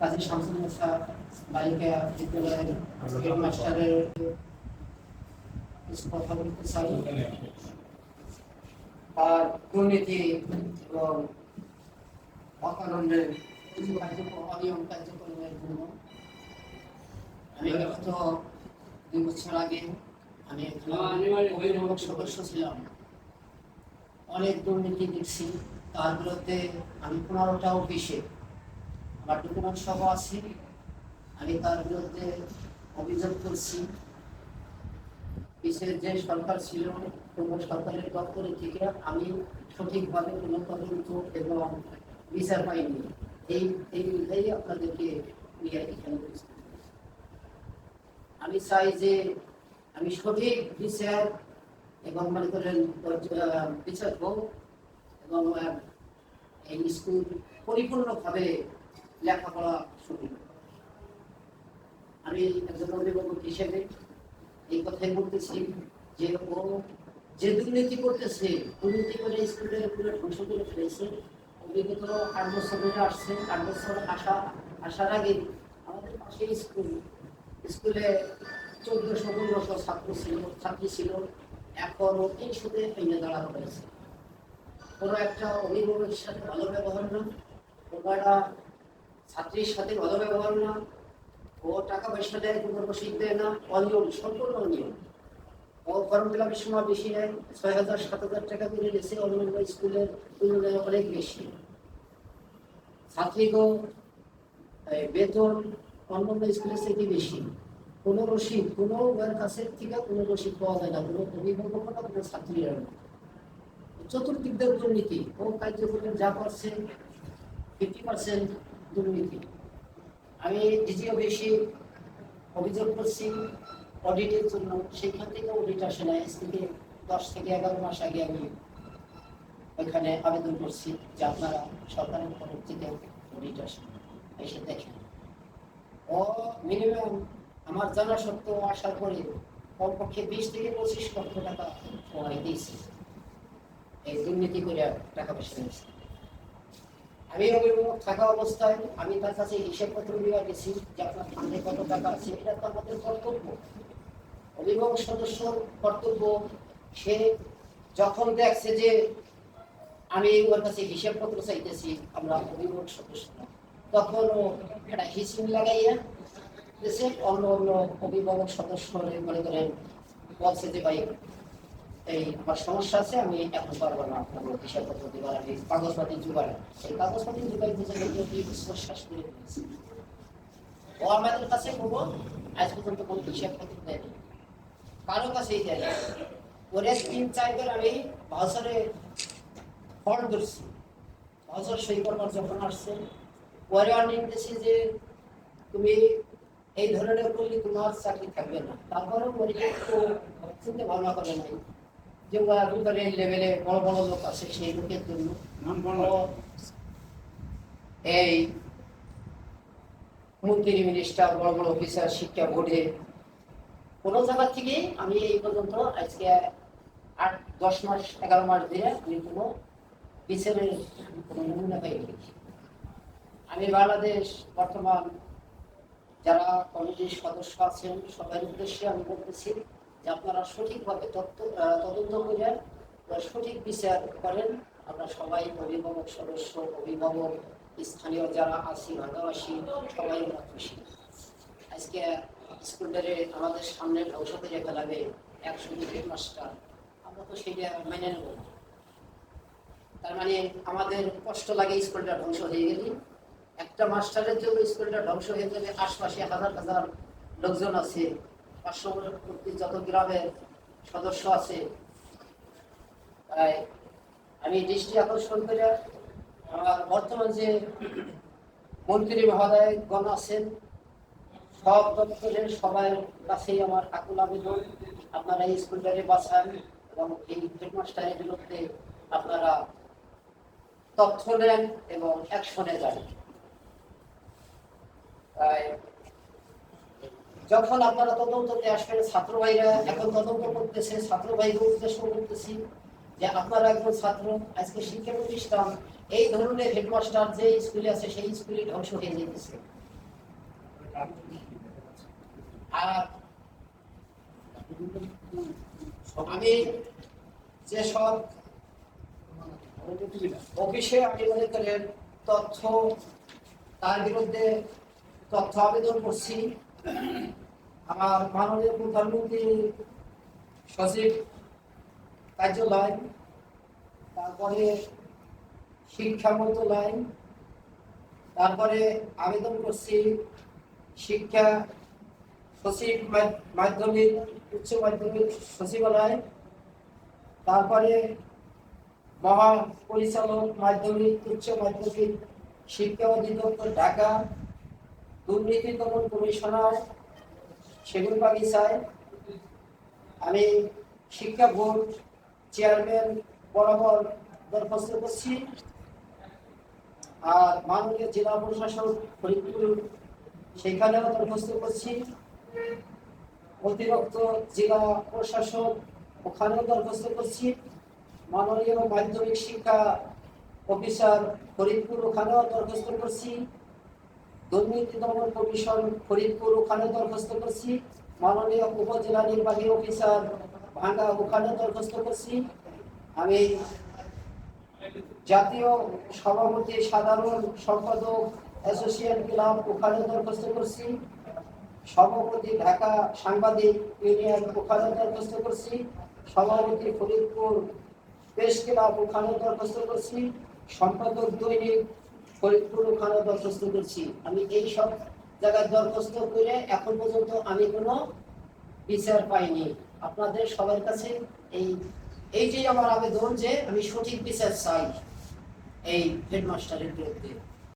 কাজী শামসুল মুসা বালিকা বিদ্যালয়ের হেডমাস্টারের কিছু কথা বলতে চাই। আর দুর্নীতি এবং অকারণের কিছু কার্যক্রম অনিয়ম কার্যক্রমের জন্য আমি বিগত দুই বছর আগে আমি অভিভাবক সদস্য ছিলাম। অনেক দুর্নীতি দেখছি। তার বিরুদ্ধে আমি পনেরোটা অফিসে আমার ডকুমেন্ট সহ আছে। আমি তার বিরুদ্ধে অভিযোগ করছি। পিছের যে সরকার ছিল, কোনো সরকারের দপ্তরে থেকে আমি সঠিকভাবে কোনো তদন্ত এবং বিচার পাইনি। এই এই বিধায় আপনাদেরকে আমি চাই যে আমি সঠিক বিচার এবং মনে করেন বিচার হোক এবং এই স্কুল পরিপূর্ণভাবে লেখাপড়া শুরু। আমি একজন অভিভাবক হিসেবে এই কথাই বলতেছি যে ও যে দুর্নীতি করতেছে, দুর্নীতি করে স্কুলের পুরো ধ্বংস করে ফেলেছে। বিগত আট বছর ধরে আসছে, আট বছর আসা, আসার আগে আমাদের পাশে স্কুল, স্কুলে চোদ্দশো পনেরোশো ছাত্র ছিল, ছাত্রী ছিল। এই সুদে ভেঙে দাঁড়ানো হয়েছে কোনো একটা অভিভাবকের সাথে ভালো ব্যবহার না। কোনো ছাত্রীর সাথে ভালো ব্যবহার না, ও টাকা পয়সা দেয় কোনো রসিদ দেয় না, অনিয়ম, সম্পূর্ণ অনিয়ম। ও ফর্ম ফিল আপের সময় বেশি নেয়, ছয় হাজার, সাত হাজার টাকা করে নিয়েছে অন্যান্য স্কুলের তুলনায় অনেক বেশি। ছাত্রীগো এই বেতন অন্যান্য স্কুলের থেকে বেশি। কোনো রসিদ, কোনো ওর কাছে থেকে কোনো রসিদ পাওয়া যায় না, কোনো অভিভাবক না কোনো ছাত্রীরা। না চতুর্দিক দুর্নীতি, ও কার্যক্রমে যা করছে ফিফটি পার্সেন্ট দুর্নীতি। আমি দ্বিতীয় বেশি অভিযোগ করছি অডিটের জন্য। সেখান থেকে অডিট আসে না। আজ থেকে দশ থেকে এগারো মাস আগে আমি ওইখানে আবেদন করছি যে আপনারা সরকারের তরফ থেকে অডিট আসেন, এসে দেখেন। ও মিনিমাম আমার জানা সত্ত্বেও আসার পরে কমপক্ষে বিশ থেকে পঁচিশ লক্ষ টাকা দিয়েছি। এই দুর্নীতি করে টাকা পয়সা নিয়েছি আমি অভিভাবক থাকা অবস্থায় আমি তার কাছে হিসেব পত্র দেওয়া গেছি যে আপনার ফান্ডে কত টাকা আছে, এটা তো আমাদের কর্তব্য। অভিভাবক সদস্য কর্তব্য, সে যখন দেখছে যে আমি ওর কাছে হিসেব পত্র চাইতেছি, আমরা অভিভাবক সদস্য। তখন ও একটা হিসিম লাগাইয়া দেশে অন্য অন্য অভিভাবক সদস্য মনে করেন বলছে যে ভাই এই আমার সমস্যা আছে, আমি এখন পারব না আপনার হিসাবপত্র দেবার, আমি কাগজপাতি জোগাড়। সেই কাগজপাতি জোগাড় কি বিশ্বাস করে ফেলেছি ও আমাদের কাছে কোনো আজ পর্যন্ত কোনো হিসাবপত্র দেয়নি। কারও কাছেই দেয় না ওরে তিন চারবার আমি ভাউচারে ফল ধরছি। ভাউচার সই করবার যখন আসছে, ওরে আমি নিতেছি যে তুমি এই ধরনের করলে তোমার চাকরি থাকবে না। তারপরে ওরে একটু চিন্তা ভাবনা করে নাই। যে এই লেভেলে বড় বড় লোক আছে সেই লোকের জন্য এই মন্ত্রী মিনিস্টার বড় বড় অফিসার শিক্ষা বোর্ডে কোনো জায়গা থেকে আমি এই পর্যন্ত আজকে আট দশ মাস এগারো মাস ধরে আমি কোনো বিচারের কোনো নমুনা পাইনি। আমি বাংলাদেশ বর্তমান যারা কমিটির সদস্য আছেন সবার উদ্দেশ্যে আমি বলতেছি যে আপনারা সঠিকভাবে তদন্ত করে সঠিক বিচার করেন, আমরা সবাই অভিভাবক সদস্য, অভিভাবক, স্থানীয় যারা আছি ভাগাবাসী সবাই আমরা খুশি। আজকে স্কুলটারে আমাদের সামনে ধ্বংস করে ফেলাবে একশো হেডমাস্টার আমরা তো সেটা মেনে নেব। তার মানে আমাদের কষ্ট লাগে স্কুলটা ধ্বংস হয়ে গেলে। একটা মাস্টারের জন্য স্কুলটা ধ্বংস হয়ে গেলে আশপাশে হাজার হাজার লোকজন আছে। যত গ্রামের সদস্য আছে তাই আমি দৃষ্টি আকর্ষণ করে আমার বর্তমান যে মন্ত্রী মহোদয় গণ আছেন, সব দপ্তরের সবার কাছেই আমার আকুল আবেদন। আপনারা এই স্কুলটারে বাঁচান এবং এই হেডমাস্টারের বিরুদ্ধে আপনারা তথ্য নেন এবং অ্যাকশনে যান। তাই যখন আপনারা তদন্ততে আসবেন ছাত্র ভাইরা এখন তদন্ত করতেছে ছাত্র ভাইদের উদ্দেশ্য করতেছি যে আপনারা একজন ছাত্র, আজকে শিক্ষা প্রতিষ্ঠান এই ধরনের হেডমাস্টার যে স্কুলে আছে, সেই স্কুলে ধ্বংস হয়ে যেতেছে। আর আমি যেসব অফিসে আপনি মনে করেন তথ্য, তার বিরুদ্ধে তথ্য আবেদন করছি আমার মাননীয় প্রধানমন্ত্রী সচিব কার্যালয়, তারপরে শিক্ষা মন্ত্রণালয় তারপরে আবেদন করছি শিক্ষা সচিব মাধ্যমিক, উচ্চ মাধ্যমিক সচিবালয়, তারপরে মহা পরিচালক মাধ্যমিক, উচ্চ মাধ্যমিক শিক্ষা অধিদপ্তর ঢাকা দুর্নীতি দমন কমিশনার সেগুন বাগিচায় আমি শিক্ষা বোর্ড চেয়ারম্যান বরাবর দরখাস্ত করছি। আর মাননীয় জেলা প্রশাসক ফরিদপুর, সেখানেও দরখাস্ত করছি। অতিরিক্ত জেলা প্রশাসক, ওখানেও দরখাস্ত করছি। মাননীয় মাধ্যমিক শিক্ষা অফিসার ফরিদপুর, ওখানেও দরখাস্ত করছি। দুর্নীতি দমন কমিশন ফরিদপুর ওখানে দরখাস্ত করছি। মাননীয় উপজেলা নির্বাহী অফিসার ভাঙ্গা ওখানে দরখাস্ত করছি। আমি জাতীয় সভাপতি সাধারণ সম্পাদক অ্যাসোসিয়েট ক্লাব ওখানে দরখাস্ত করছি। সভাপতি ঢাকা সাংবাদিক ইউনিয়ন ওখানে দরখাস্ত করছি। সভাপতি ফরিদপুর প্রেস ক্লাব ওখানে দরখাস্ত করছি। সম্পাদক দৈনিক ফরিদপুর ওখানে দরখাস্ত করছি। আমি এই সব জায়গায় দরখাস্ত করে এখন পর্যন্ত আমি কোনো বিচার পাইনি। আপনাদের সবার কাছে এই এই যে আমার আবেদন যে আমি সঠিক বিচার চাই, এই হেডমাস্টারের বিরুদ্ধে।